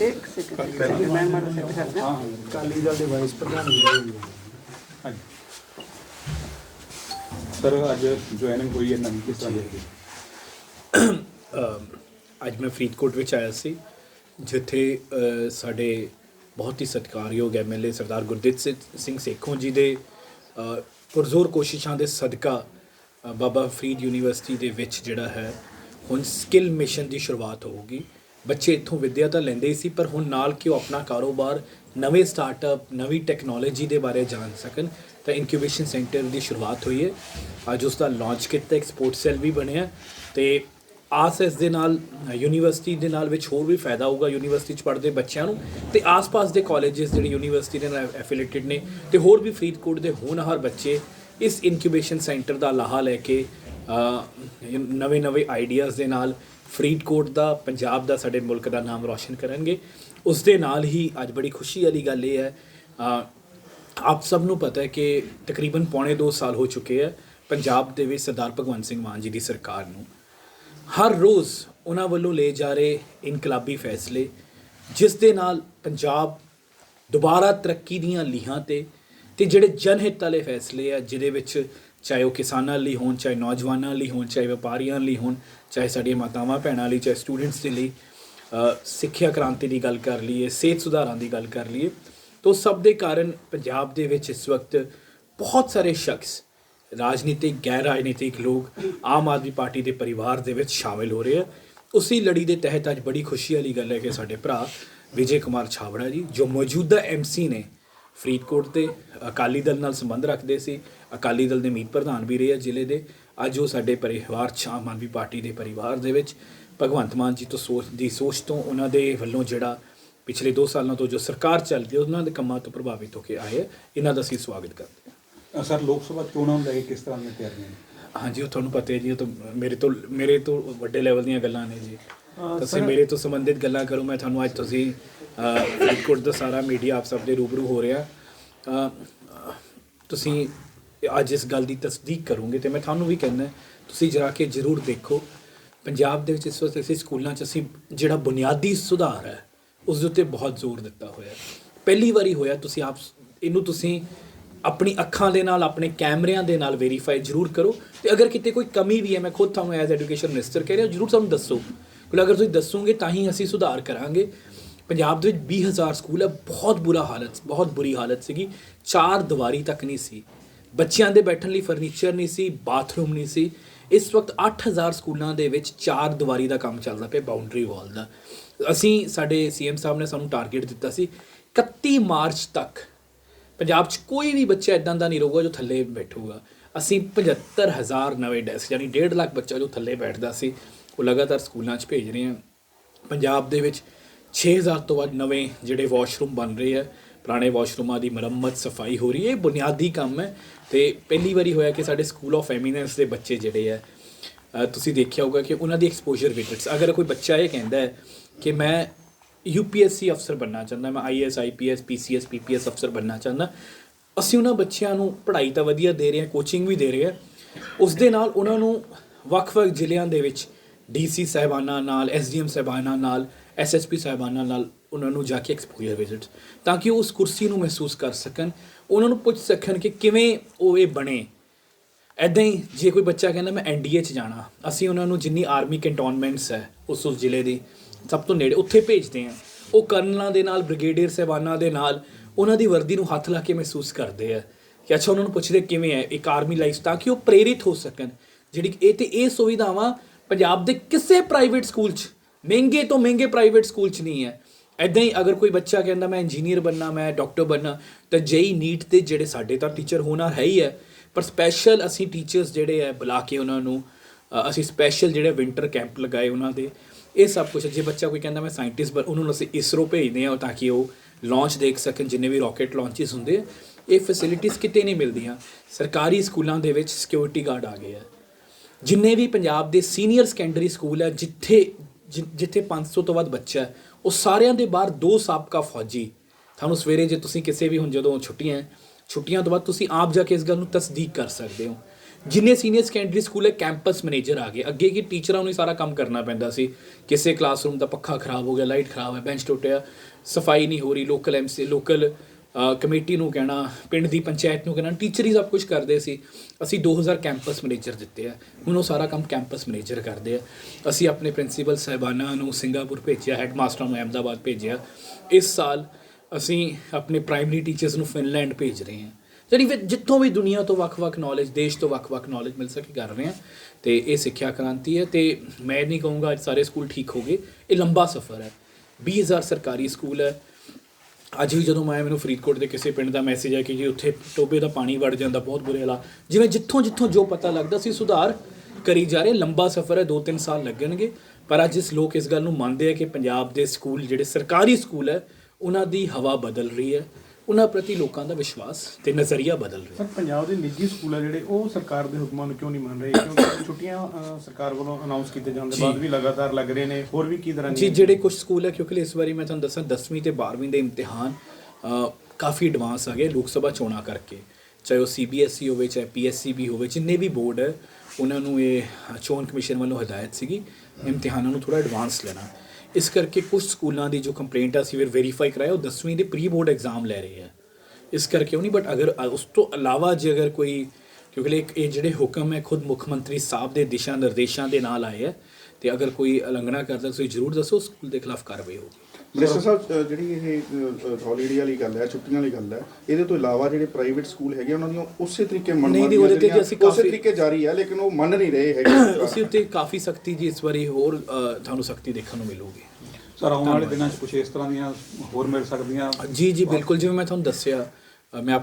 ਇੱਕ ਸੈਕਿੰਡ ਮੈਂ ਮਾੜਾ ਸੈੱਟ ਕਰਦਾ ਅਕਾਲੀ ਦਲ ਦੇ ਵਾਈਸ ਪ੍ਰਧਾਨ ਵੀ ਰਹੇ ਹੋਏ। ਹਾਂਜੀ। ਸਰ ਅੱਜ ਜੁਆਇਨਿੰਗ ਹੋਈ ਹੈ ਨਵੀਂ ਕਿਸ ਤਰ੍ਹਾਂ ਅਮ ਅੱਜ ਮੈਂ ਫਰੀਦਕੋਟ ਵਿੱਚ ਆਇਆ ਸੀ ਜਿੱਥੇ ਸਾਡੇ ਬਹੁਤ ਹੀ ਸਤਿਕਾਰਯੋਗ ਐਮਐਲਏ ਸਰਦਾਰ ਗੁਰਦੀਪ ਸਿੰਘ ਸਿੰਘ ਸੇਖੋਂ ਜੀ ਦੇ ਅ, ਪੁਰਜ਼ੋਰ ਕੋਸ਼ਿਸ਼ਾਂ ਦੇ ਸਦਕਾ ਬਾਬਾ ਫਰੀਦ ਯੂਨੀਵਰਸਿਟੀ ਦੇ ਵਿੱਚ ਜਿਹੜਾ ਹੈ ਹੁਣ ਸਕਿੱਲ ਮਿਸ਼ਨ ਦੀ ਸ਼ੁਰੂਆਤ ਹੋਊਗੀ। ਬੱਚੇ ਇੱਥੋਂ ਵਿੱਦਿਆ ਤਾਂ ਲੈਂਦੇ ਹੀ ਸੀ, ਪਰ ਹੁਣ ਨਾਲ ਕਿ ਉਹ ਆਪਣਾ ਕਾਰੋਬਾਰ ਨਵੇਂ ਸਟਾਰਟਅਪ ਨਵੀਂ ਟੈਕਨੋਲੋਜੀ ਦੇ ਬਾਰੇ ਜਾਣ ਸਕਣ? ਤਾਂ ਇਨਕਿਊਬੇਸ਼ਨ ਸੈਂਟਰ ਦੀ ਸ਼ੁਰੂਆਤ ਹੋਈ ਹੈ। ਅੱਜ ਉਸ ਦਾ ਲਾਂਚ ਕੀਤਾ, ਇੱਕ ਸਪੋਰਟ ਸੈੱਲ ਵੀ ਬਣਿਆ ਤੇ ਆਸ ਇਸ ਦੇ ਨਾਲ ਯੂਨੀਵਰਸਿਟੀ ਦੇ ਨਾਲ ਵਿੱਚ ਹੋਰ ਵੀ ਫਾਇਦਾ ਹੋਊਗਾ ਯੂਨੀਵਰਸਿਟੀ ਚ ਪੜ੍ਹਦੇ ਬੱਚਿਆਂ ਨੂੰ ਤੇ ਆਸ-ਪਾਸ ਦੇ ਕਾਲਜਸ ਜਿਹੜੇ ਯੂਨੀਵਰਸਿਟੀ ਦੇ ਨਾਲ ਐਫੀਲੀਏਟਡ ਨੇ ਤੇ ਹੋਰ ਵੀ ਫਰੀਦਕੋਟ ਦੇ ਹੋਣਹਾਰ ਬੱਚੇ ਇਸ ਇਨਕਿਊਬੇਸ਼ਨ ਸੈਂਟਰ ਦਾ ਲਾਹਾ ਲੈ ਕੇ ਨਵੇਂ-ਨਵੇਂ ਆਈਡੀਆਜ਼ ਦੇ ਨਾਲ ਫਰੀਦਕੋਟ ਦਾ, ਪੰਜਾਬ ਦਾ, ਸਾਡੇ ਮੁਲਕ ਦਾ ਨਾਮ ਰੌਸ਼ਨ ਕਰਨਗੇ। ਉਸ ਦੇ ਨਾਲ ਹੀ ਅੱਜ ਬੜੀ ਖੁਸ਼ੀ ਵਾਲੀ ਗੱਲ ਇਹ ਹੈ ਆਪ ਸਭ ਨੂੰ ਪਤਾ ਹੈ ਕਿ ਤਕਰੀਬਨ ਪੌਣੇ 2 ਸਾਲ ਹੋ ਚੁੱਕੇ ਹੈ ਪੰਜਾਬ ਦੇ ਵਿੱਚ ਸਰਦਾਰ ਭਗਵੰਤ ਸਿੰਘ ਮਾਨ ਜੀ ਦੀ ਸਰਕਾਰ ਨੂੰ। ਹਰ ਰੋਜ਼ ਉਹਨਾਂ ਵੱਲੋਂ ਲਏ ਜਾ ਰਹੇ ਇਨਕਲਾਬੀ ਫੈਸਲੇ, ਜਿਸ ਦੇ ਨਾਲ ਪੰਜਾਬ ਦੁਬਾਰਾ ਤਰੱਕੀ ਦੀਆਂ ਲੀਹਾਂ ਤੇ ਤੇ ਜਿਹੜੇ ਜਨਹਿਤ ਵਾਲੇ ਫੈਸਲੇ ਆ, ਜਿਹਦੇ ਵਿੱਚ ਚਾਹੇ ਉਹ ਕਿਸਾਨਾਂ ਲਈ ਹੋਣ, ਚਾਹੇ ਨੌਜਵਾਨਾਂ ਲਈ ਹੋਣ, ਚਾਹੇ ਵਪਾਰੀਆਂ ਲਈ ਹੋਣ, ਚਾਹੇ ਸਾਡੀਆਂ ਮਾਤਾਵਾਂ ਭੈਣਾਂ ਲਈ, ਚਾਹੇ ਸਟੂਡੈਂਟਸ ਦੇ ਲਈ ਸਿੱਖਿਆ ਕ੍ਰਾਂਤੀ ਦੀ ਗੱਲ ਕਰ ਲਈਏ, ਸਿਹਤ ਸੁਧਾਰਾਂ ਦੀ ਗੱਲ ਕਰ ਲਈਏ, ਤੋਂ ਸਭ ਦੇ ਕਾਰਨ ਪੰਜਾਬ ਦੇ ਵਿੱਚ ਇਸ ਵਕਤ ਬਹੁਤ ਸਾਰੇ ਸ਼ਖਸ, ਰਾਜਨੀਤਿਕ, ਗੈਰ ਰਾਜਨੀਤਿਕ ਲੋਕ ਆਮ ਆਦਮੀ ਪਾਰਟੀ ਦੇ ਪਰਿਵਾਰ ਦੇ ਵਿੱਚ ਸ਼ਾਮਿਲ ਹੋ ਰਹੇ ਆ। ਉਸੇ ਲੜੀ ਦੇ ਤਹਿਤ ਅੱਜ ਬੜੀ ਖੁਸ਼ੀ ਵਾਲੀ ਗੱਲ ਹੈ ਕਿ ਸਾਡੇ ਭਰਾ ਵਿਜੇ ਕੁਮਾਰ ਛਾਵੜਾ ਜੀ, ਜੋ ਮੌਜੂਦਾ ਐਮਸੀ ਨੇ ਫਰੀਦਕੋਟ ਦੇ ਅਕਾਲੀ ਦਲ ਨਾਲ ਸੰਬੰਧ ਰੱਖਦੇ ਸੀ ਅਕਾਲੀ ਦਲ ਦੇ ਮੀਤ ਪ੍ਰਧਾਨ ਵੀ ਰਹੇ ਆ ਜ਼ਿਲ੍ਹੇ ਦੇ। ਅੱਜ ਉਹ ਸਾਡੇ ਪਰਿਵਾਰ 'ਚ ਆਮ ਆਦਮੀ ਪਾਰਟੀ ਦੇ ਪਰਿਵਾਰ ਦੇ ਵਿੱਚ ਭਗਵੰਤ ਮਾਨ ਜੀ ਤੋਂ ਸੋਚ ਦੀ ਸੋਚ ਤੋਂ ਉਹਨਾਂ ਦੇ ਵੱਲੋਂ ਜਿਹੜਾ ਪਿਛਲੇ 2 ਸਾਲਾਂ ਤੋਂ ਜੋ ਸਰਕਾਰ ਚੱਲਦੀ ਹੈ ਉਹਨਾਂ ਦੇ ਕੰਮਾਂ ਤੋਂ ਪ੍ਰਭਾਵਿਤ ਹੋ ਕੇ ਆਏ ਇਹਨਾਂ ਦਾ ਅਸੀਂ ਸਵਾਗਤ ਕਰਦੇ ਹਾਂ। ਸਰ ਲੋਕ ਸਭਾ ਚੋਣਾਂ ਨੂੰ ਲੈ ਕੇ ਕਿਸ ਤਰ੍ਹਾਂ ਦੀਆਂ ਤਿਆਰੀਆਂ ਨੇ? ਹਾਂਜੀ ਉਹ ਤੁਹਾਨੂੰ ਪਤਾ ਹੈ ਜੀ ਉਹ ਤਾਂ ਮੇਰੇ ਤੋਂ ਮੇਰੇ ਤੋਂ ਵੱਡੇ ਲੈਵਲ ਦੀਆਂ ਗੱਲਾਂ ਨੇ ਜੀ। ਤੁਸੀਂ ਮੇਰੇ ਤੋਂ ਸੰਬੰਧਿਤ ਗੱਲਾਂ ਕਰੋ ਮੈਂ ਤੁਹਾਨੂੰ ਅੱਜ ਤੁਸੀਂ ਫਰੀਦਕੋਟ ਦਾ ਸਾਰਾ ਮੀਡੀਆ ਆਪ ਸਭ ਦੇ ਰੂਬਰੂ ਹੋ ਰਿਹਾ। ਤੁਸੀਂ ਅੱਜ ਇਸ ਗੱਲ ਦੀ ਤਸਦੀਕ ਕਰੂੰਗੇ ਤੇ ਮੈਂ ਤੁਹਾਨੂੰ ਵੀ ਕਹਿੰਦਾ ਤੁਸੀਂ ਜਰਾ ਕੇ ਜ਼ਰੂਰ ਦੇਖੋ, ਪੰਜਾਬ ਦੇ ਵਿੱਚ ਇਸ ਵਕਤ ਅਸੀਂ ਸਕੂਲਾਂ 'ਚ ਅਸੀਂ ਜਿਹੜਾ ਬੁਨਿਆਦੀ ਸੁਧਾਰ ਹੈ, ਉਸ ਦੇ ਉੱਤੇ ਬਹੁਤ ਜ਼ੋਰ ਦਿੱਤਾ ਹੋਇਆ ਪਹਿਲੀ ਵਾਰੀ ਹੋਇਆ, ਤੁਸੀਂ ਆਪ ਇਹਨੂੰ ਤੁਸੀਂ ਆਪਣੀ ਅੱਖਾਂ ਦੇ ਨਾਲ, ਆਪਣੇ ਕੈਮਰਿਆਂ ਦੇ ਨਾਲ ਵੈਰੀਫਾਈ ਜ਼ਰੂਰ ਕਰੋ ਤੇ ਅਗਰ ਕਿਤੇ ਕੋਈ ਕਮੀ ਵੀ ਹੈ, ਮੈਂ ਖੁਦ ਤੁਹਾਨੂੰ ਐਜ਼ ਐਜੂਕੇਸ਼ਨ ਮਿਨਿਸਟਰ ਕਹਿ ਰਿਹਾ, ਜ਼ਰੂਰ ਸਾਨੂੰ ਦੱਸੋ। ਕਿਉਂਕਿ ਅਗਰ ਤੁਸੀਂ ਦੱਸੋਗੇ, ਤਾਂ ਹੀ ਅਸੀਂ ਸੁਧਾਰ ਕਰਾਂਗੇ। ਪੰਜਾਬ ਦੇ ਵਿੱਚ 20000 ਸਕੂਲ ਹੈ, ਬਹੁਤ ਬੁਰਾ ਹਾਲਤ, ਬਹੁਤ ਬੁਰੀ ਹਾਲਤ ਸੀਗੀ, ਚਾਰ ਦੀਵਾਰੀ ਤੱਕ ਨਹੀਂ ਸੀ। ਬੱਚਿਆਂ ਦੇ ਬੈਠਣ ਲਈ ਫਰਨੀਚਰ ਨਹੀਂ ਸੀ ਬਾਥਰੂਮ ਨਹੀਂ ਸੀ। ਇਸ ਵਕਤ 8000 ਸਕੂਲਾਂ ਦੇ ਵਿੱਚ ਚਾਰ ਦੀਵਾਰੀ ਦਾ ਕੰਮ ਚੱਲਦਾ ਪਿਆ ਬਾਉਂਡਰੀ ਵਾਲ ਦਾ। ਅਸੀਂ ਸਾਡੇ ਸੀਐਮ ਸਾਹਿਬ ਨੇ ਸਾਨੂੰ ਟਾਰਗੇਟ ਦਿੱਤਾ ਸੀ 31 ਮਾਰਚ ਤੱਕ। ਪੰਜਾਬ 'ਚ ਕੋਈ ਵੀ ਬੱਚਾ ਇਦਾਂ ਦਾ ਨਹੀਂ ਰਹੂਗਾ ਜੋ ਥੱਲੇ ਬੈਠੂਗਾ। ਅਸੀਂ 75000 ਨਵੇਂ ਡੈਸਕ ਯਾਨੀ 1.5 ਲੱਖ ਬੱਚਾ ਜੋ ਥੱਲੇ ਬੈਠਦਾ ਸੀ, ਉਹ ਲਗਾਤਾਰ ਸਕੂਲਾਂ 'ਚ ਭੇਜ ਰਹੇ ਹਾਂ ਪੰਜਾਬ ਦੇ ਵਿੱਚ 6000 ਤੋਂ ਵੱਧ ਨਵੇਂ ਜਿਹੜੇ ਵਾਸ਼ਰੂਮ ਬਣ ਰਹੇ ਆ। ਪੁਰਾਣੇ ਵਾਸ਼ਰੂਮਾਂ ਦੀ ਮੁਰੰਮਤ ਸਫ਼ਾਈ ਹੋ ਰਹੀ ਹੈ, ਇਹ ਬੁਨਿਆਦੀ ਕੰਮ ਹੈ ਤੇ ਪਹਿਲੀ ਵਾਰੀ ਹੋਇਆ ਕਿ ਸਾਡੇ ਸਕੂਲ ਆਫ ਐਮੀਨੈਂਸ ਦੇ ਬੱਚੇ ਜਿਹੜੇ ਆ ਤੁਸੀਂ ਦੇਖਿਆ ਹੋਊਗਾ ਕਿ ਉਹਨਾਂ ਦੀ ਐਕਸਪੋਜ਼ਰ ਵਿਜ਼ਿਟਸ ਅਗਰ ਕੋਈ ਬੱਚਾ ਇਹ ਕਹਿੰਦਾ ਹੈ ਕਿ ਮੈਂ ਯੂਪੀਐਸਸੀ ਅਫਸਰ ਬਣਨਾ ਚਾਹੁੰਦਾ, ਮੈਂ ਆਈਐਸ ਆਈਪੀਐਸ ਪੀਸੀਐਸ ਪੀਪੀਐਸ ਅਫਸਰ ਬਣਨਾ ਚਾਹੁੰਦਾ, ਅਸੀਂ ਉਹਨਾਂ ਬੱਚਿਆਂ ਨੂੰ ਪੜ੍ਹਾਈ ਤਾਂ ਵਧੀਆ ਦੇ ਰਹੇ ਹਾਂ ਕੋਚਿੰਗ ਵੀ ਦੇ ਰਹੇ ਹਾਂ, ਉਸ ਦੇ ਨਾਲ ਉਹਨਾਂ ਨੂੰ ਵੱਖ-ਵੱਖ ਜ਼ਿਲ੍ਹਿਆਂ ਦੇ ਵਿੱਚ ਡੀਸੀ ਸਾਹਿਬਾਨਾਂ ਨਾਲ ਐਸਡੀਐਮ ਸਾਹਿਬਾਨਾਂ ਨਾਲ ਐਸਐਸਪੀ ਸਾਹਿਬਾਨਾਂ ਨਾਲ ਉਹਨਾਂ ਨੂੰ ਜਾ ਕੇ ਐਕਸਪੋਜ਼ਰ ਵਿਜ਼ਿਟਸ ਤਾਂ ਕਿ ਉਹ ਉਸ ਕੁਰਸੀ ਨੂੰ ਮਹਿਸੂਸ ਕਰ ਸਕਣ, ਉਹਨਾਂ ਨੂੰ ਪੁੱਛ ਸਕਣ ਕਿ ਕਿਵੇਂ ਉਹ ਇਹ ਬਣੇ। ਐਦਾਂ ਹੀ ਜੇ ਕੋਈ ਬੱਚਾ ਕਹਿੰਦਾ, ਮੈਂ ਐਨਡੀਏ ਚ ਜਾਣਾ, ਅਸੀਂ ਉਹਨਾਂ ਨੂੰ ਜਿੰਨੀ ਆਰਮੀ ਕੰਟੋਨਮੈਂਟਸ ਹੈ ਉਸ ਉਸ ਜ਼ਿਲ੍ਹੇ ਦੀ, ਸਭ ਤੋਂ ਨੇੜੇ ਉੱਥੇ ਭੇਜਦੇ ਹਾਂ। ਉਹ ਕਰਨਲਾਂ ਦੇ ਨਾਲ, ਬ੍ਰਿਗੇਡੀਅਰ ਸਾਹਿਬਾਨਾਂ ਦੇ ਨਾਲ, ਉਹਨਾਂ ਦੀ ਵਰਦੀ ਨੂੰ ਹੱਥ ਲਾ ਕੇ ਮਹਿਸੂਸ ਕਰਦੇ ਆ ਕਿ ਅੱਛਾ, ਉਹਨਾਂ ਨੂੰ ਪੁੱਛਦੇ ਕਿਵੇਂ ਹੈ ਇੱਕ ਆਰਮੀ ਲਾਈਫ ਤਾਂ ਕਿ ਉਹ ਪ੍ਰੇਰਿਤ ਹੋ ਸਕਣ। ਜਿਹੜੀ ਇਹ ਤੇ ਇਹ ਸੁਵਿਧਾਵਾਂ ਪੰਜਾਬ ਦੇ ਕਿਸੇ ਪ੍ਰਾਈਵੇਟ ਸਕੂਲ 'ਚ, ਮਹਿੰਗੇ ਤੋਂ ਮਹਿੰਗੇ ਪ੍ਰਾਈਵੇਟ ਸਕੂਲ 'ਚ ਨਹੀਂ ਹੈ। ਐਦਾਂ ਹੀ ਅਗਰ ਕੋਈ ਬੱਚਾ ਕਹਿੰਦਾ ਮੈਂ ਇੰਜੀਨੀਅਰ ਬਣਨਾ, ਮੈਂ ਡਾਕਟਰ ਬਣਨਾ, ਤਾਂ ਜੇਈ ਨੀਟ ਤੇ ਜਿਹੜੇ ਸਾਡੇ ਤਾਂ ਟੀਚਰ ਹੋਣਾ ਹੈ ਹੀ ਹੈ। ਪਰ ਸਪੈਸ਼ਲ ਅਸੀਂ ਟੀਚਰਸ ਜਿਹੜੇ ਹੈ, ਬੁਲਾ ਕੇ ਉਹਨਾਂ ਨੂੰ ਅਸੀਂ ਸਪੈਸ਼ਲ ਜਿਹੜੇ ਵਿੰਟਰ ਕੈਂਪ ਲਗਾਏ ਉਹਨਾਂ ਦੇ, ਇਹ ਸਭ ਕੁਝ ਜੇ ਬੱਚਾ ਕੋਈ ਕਹਿੰਦਾ ਮੈਂ ਸਾਇੰਟਿਸਟ ਬਣ, ਉਹਨਾਂ ਨੂੰ ਅਸੀਂ ਇਸਰੋ ਭੇਜਦੇ ਹਾਂ ਤਾਂ ਕਿ ਉਹ ਲਾਂਚ ਦੇਖ ਸਕਣ, ਜਿੰਨੇ ਵੀ ਰਾਕੇਟ ਲਾਂਚਸ ਹੁੰਦੇ ਇਹ ਫੈਸਿਲਿਟੀਆਂ ਕਿਤੇ ਨਹੀਂ ਮਿਲਦੀਆਂ। ਸਰਕਾਰੀ ਸਕੂਲਾਂ ਦੇ ਵਿੱਚ ਸਿਕਿਉਰਿਟੀ ਗਾਰਡ ਆ ਗਏ ਆ। ਜਿੰਨੇ ਵੀ ਪੰਜਾਬ ਦੇ ਸੀਨੀਅਰ ਸੈਕੰਡਰੀ ਸਕੂਲ ਹੈ, ਜਿੱਥੇ, ਜਿ- ਜਿੱਥੇ 500 ਤੋਂ ਵੱਧ ਬੱਚਾ ਹੈ ਉਹ ਸਾਰਿਆਂ ਦੇ ਬਾਹਰ ਦੋ ਸਾਬਕਾ ਫੌਜੀ। ਤੁਹਾਨੂੰ ਸਵੇਰੇ ਜੇ ਤੁਸੀਂ ਕਿਸੇ ਵੀ ਹੁਣ ਜਦੋਂ ਛੁੱਟੀਆਂ ਹੈ, ਛੁੱਟੀਆਂ ਤੋਂ ਬਾਅਦ ਤੁਸੀਂ ਆਪ ਜਾ ਕੇ ਇਸ ਗੱਲ ਨੂੰ ਤਸਦੀਕ ਕਰ ਸਕਦੇ ਹੋ। ਜਿੰਨੇ ਸੀਨੀਅਰ ਸੈਕੰਡਰੀ ਸਕੂਲ ਹੈ ਕੈਂਪਸ ਮੈਨੇਜਰ ਆ ਗਏ ਅੱਗੇ ਕੀ ਟੀਚਰਾਂ ਨੂੰ ਹੀ ਸਾਰਾ ਕੰਮ ਕਰਨਾ ਪੈਂਦਾ ਸੀ। ਕਿਸੇ ਕਲਾਸਰੂਮ ਦਾ ਪੱਖਾ ਖਰਾਬ ਹੋ ਗਿਆ ਲਾਈਟ ਖਰਾਬ ਹੈ ਬੈਂਚ ਟੁੱਟਿਆ ਸਫ਼ਾਈ ਨਹੀਂ ਹੋ ਰਹੀ ਲੋਕਲ ਐਮਸੀ ਲੋਕਲ ਕਮੇਟੀ ਨੂੰ ਕਹਿਣਾ, ਪਿੰਡ ਦੀ ਪੰਚਾਇਤ ਨੂੰ ਕਹਿਣਾ ਟੀਚਰ ਹੀ ਸਭ ਕੁਝ ਕਰਦੇ ਸੀ। ਅਸੀਂ 2000 ਕੈਂਪਸ ਮੈਨੇਜਰ ਦਿੱਤੇ ਆ। ਹੁਣ ਉਹ ਸਾਰਾ ਕੰਮ ਕੈਂਪਸ ਮੈਨੇਜਰ ਕਰਦੇ ਆ। ਅਸੀਂ ਆਪਣੇ ਪ੍ਰਿੰਸੀਪਲ ਸਾਹਿਬਾਨਾਂ ਨੂੰ ਸਿੰਗਾਪੁਰ ਭੇਜਿਆ ਹੈਡਮਾਸਟਰਾਂ ਨੂੰ ਅਹਿਮਦਾਬਾਦ ਭੇਜਿਆ। ਇਸ ਸਾਲ ਅਸੀਂ ਆਪਣੇ ਪ੍ਰਾਇਮਰੀ ਟੀਚਰਸ ਨੂੰ ਫਿਨਲੈਂਡ ਭੇਜ ਰਹੇ ਹਾਂ। ਜਿਹੜੀ ਜਿੱਥੋਂ ਵੀ ਦੁਨੀਆ ਤੋਂ ਵੱਖ-ਵੱਖ ਨੌਲੇਜ ਦੇਸ਼ ਤੋਂ ਵੱਖ-ਵੱਖ ਨੌਲੇਜ ਮਿਲ ਸਕੇ, ਕਰ ਰਹੇ ਹਾਂ। ਤੇ ਇਹ ਸਿੱਖਿਆ ਕ੍ਰਾਂਤੀ ਹੈ ਤੇ ਮੈਂ ਨਹੀਂ ਕਹੂੰਗਾ ਅੱਜ ਸਾਰੇ ਸਕੂਲ ਠੀਕ ਹੋ ਗਏ। ਇਹ ਲੰਬਾ ਸਫ਼ਰ ਹੈ। 20000 ਸਰਕਾਰੀ ਸਕੂਲ ਹੈ। ਅੱਜ ਵੀ ਜਦੋਂ ਮੈਂ ਮੈਨੂੰ ਫਰੀਦਕੋਟ ਦੇ ਕਿਸੇ ਪਿੰਡ ਦਾ ਮੈਸੇਜ ਹੈ ਕਿ ਜੀ ਉੱਥੇ ਟੋਬੇ ਦਾ ਪਾਣੀ ਵੜ ਜਾਂਦਾ, ਬਹੁਤ ਬੁਰੇ ਹਾਲਾਤ। ਜਿਵੇਂ ਜਿੱਥੋਂ ਜਿੱਥੋਂ ਜੋ ਪਤਾ ਲੱਗਦਾ ਸੀ ਸੁਧਾਰ ਕਰੀ ਜਾ ਰਹੇ, ਲੰਬਾ ਸਫ਼ਰ ਹੈ 2-3 ਸਾਲ ਲੱਗਣਗੇ। ਪਰ ਅੱਜ ਇਸ ਲੋਕ ਇਸ ਗੱਲ ਨੂੰ ਮੰਨਦੇ ਆ ਕਿ ਪੰਜਾਬ ਦੇ ਸਕੂਲ, ਜਿਹੜੇ ਸਰਕਾਰੀ ਸਕੂਲ ਹੈ, ਉਹਨਾਂ ਦੀ ਹਵਾ ਬਦਲ ਰਹੀ ਹੈ। ਉਹਨਾਂ ਪ੍ਰਤੀ ਲੋਕਾਂ ਦਾ ਵਿਸ਼ਵਾਸ ਤੇ ਨਜ਼ਰੀਆ ਬਦਲ ਰਿਹਾ। ਸਰ ਪੰਜਾਬ ਦੇ ਨਿੱਜੀ ਸਕੂਲ ਆ ਜਿਹੜੇ ਉਹ ਸਰਕਾਰ ਦੇ ਹੁਕਮਾਂ ਨੂੰ ਕਿਉਂ ਨਹੀਂ ਮੰਨ ਰਹੇ? ਕਿਉਂਕਿ ਛੁੱਟੀਆਂ ਅ, ਸਰਕਾਰ ਵੱਲੋਂ ਅਨਾਉਂਸ ਕੀਤੇ ਜਾਣ ਦੇ। ਬਾਅਦ ਵੀ ਲਗਾਤਾਰ ਲੱਗ ਰਹੇ ਨੇ। ਹੋਰ ਵੀ ਕੀ ਤਰ੍ਹਾਂ ਜੀ ਜਿਹੜੇ ਕੁਝ ਸਕੂਲ ਹੈ ਕਿਉਂਕਿ ਇਸ ਵਾਰੀ ਮੈਂ ਤੁਹਾਨੂੰ ਦੱਸਾਂ 10ਵੀਂ ਤੇ 12ਵੀਂ ਦੇ ਇਮਤਿਹਾਨ ਅ, ਕਾਫੀ ਐਡਵਾਂਸ ਆ ਗਏ ਲੋਕ ਸਭਾ ਚੋਣਾਂ ਕਰਕੇ। ਚਾਹੇ ਉਹ ਸੀਬੀਐਸਈ ਹੋਵੇ ਚਾਹੇ ਪੀਐਸਸੀਬੀ ਹੋਵੇ ਜਿੰਨੇ ਵੀ ਬੋਰਡ ਹੈ ਉਹਨਾਂ ਨੂੰ ਇਹ ਚੋਣ ਕਮਿਸ਼ਨ ਵੱਲੋਂ ਹਦਾਇਤ ਸੀਗੀ ਇਮਤਿਹਾਨਾਂ ਨੂੰ ਥੋੜਾ ਐਡਵਾਂਸ ਲੈਣਾ। ਇਸ ਕਰਕੇ ਕੁਝ ਸਕੂਲਾਂ ਦੀ ਜੋ ਕੰਪਲੇਂਟ ਆ ਸੀ ਫਿਰ ਵੈਰੀਫਾਈ ਕਰਾਇਆ, ਉਹ 10ਵੀਂ ਦੇ ਪ੍ਰੀ ਬੋਰਡ ਐਗਜ਼ਾਮ ਲੈ ਰਹੇ ਆ। ਇਸ ਕਰਕੇ ਉਹ ਨਹੀਂ ਬਟ ਅਗਰ ਉਸ ਤੋਂ ਇਲਾਵਾ ਜੇ ਅਗਰ ਕੋਈ, ਕਿਉਂਕਿ ਇਹ ਇਹ ਜਿਹੜੇ ਹੁਕਮ ਹੈ, ਖੁਦ ਮੁੱਖ ਮੰਤਰੀ ਸਾਹਿਬ ਦੇ ਦਿਸ਼ਾ ਨਿਰਦੇਸ਼ਾਂ ਦੇ ਨਾਲ ਆਏ ਹੈ ਤੇ ਅਗਰ ਕੋਈ ਉਲੰਘਣਾ ਕਰਦਾ, ਤੁਸੀਂ ਜ਼ਰੂਰ ਦੱਸੋ ਸਕੂਲ ਦੇ ਖਿਲਾਫ ਕਾਰਵਾਈ ਹੋਊਗੀ। ਮਿਨਿਸਟਰ ਸਾਹਿਬ ਅ, ਜਿਹੜੀ ਇਹ ਹੌਲੀਡੇ ਵਾਲੀ ਗੱਲ ਹੈ ਛੁੱਟੀਆਂ ਵਾਲੀ ਗੱਲ ਹੈ ਇਹਦੇ ਤੋਂ ਇਲਾਵਾ ਜਿਹੜੇ ਪ੍ਰਾਈਵੇਟ ਸਕੂਲ ਹੈਗੇ ਉਹਨਾਂ ਦੀਆਂ ਉਸੇ ਤਰੀਕੇ ਨਹੀਂ, ਮਨਮਾਨੀਆਂ ਨਹੀਂ, ਉਹਦੇ ਤੇ ਜਿਹੜੀਆਂ ਅਸੀਂ ਉਸੇ ਕਾਫੀ- ਤਰੀਕੇ ਜਾਰੀ ਹੈ ਲੇਕਿਨ ਉਹ ਮੰਨ ਨਹੀਂ ਰਹੇ ਹੈਗੇ ਅਸੀਂ ਉੱਤੇ ਕਾਫੀ ਸਖਤੀ ਜੀ ਇਸ ਵਾਰੀ ਹੋਰ ਅ, ਤੁਹਾਨੂੰ ਸਖਤੀ ਦੇਖਣ ਨੂੰ ਮਿਲੂਗੀ। ਸਰ ਆਉਣ ਵਾਲੇ ਦਿਨਾਂ 'ਚ ਕੁਝ ਇਸ ਤਰ੍ਹਾਂ ਦੀਆਂ ਹੋਰ ਮਿਲ ਸਕਦੀਆਂ? ਜੀ ਜੀ ਬਿਲਕੁਲ ਜਿਵੇਂ ਮੈਂ ਤੁਹਾਨੂੰ ਦੱਸਿਆ ਅ, ਮੈਂ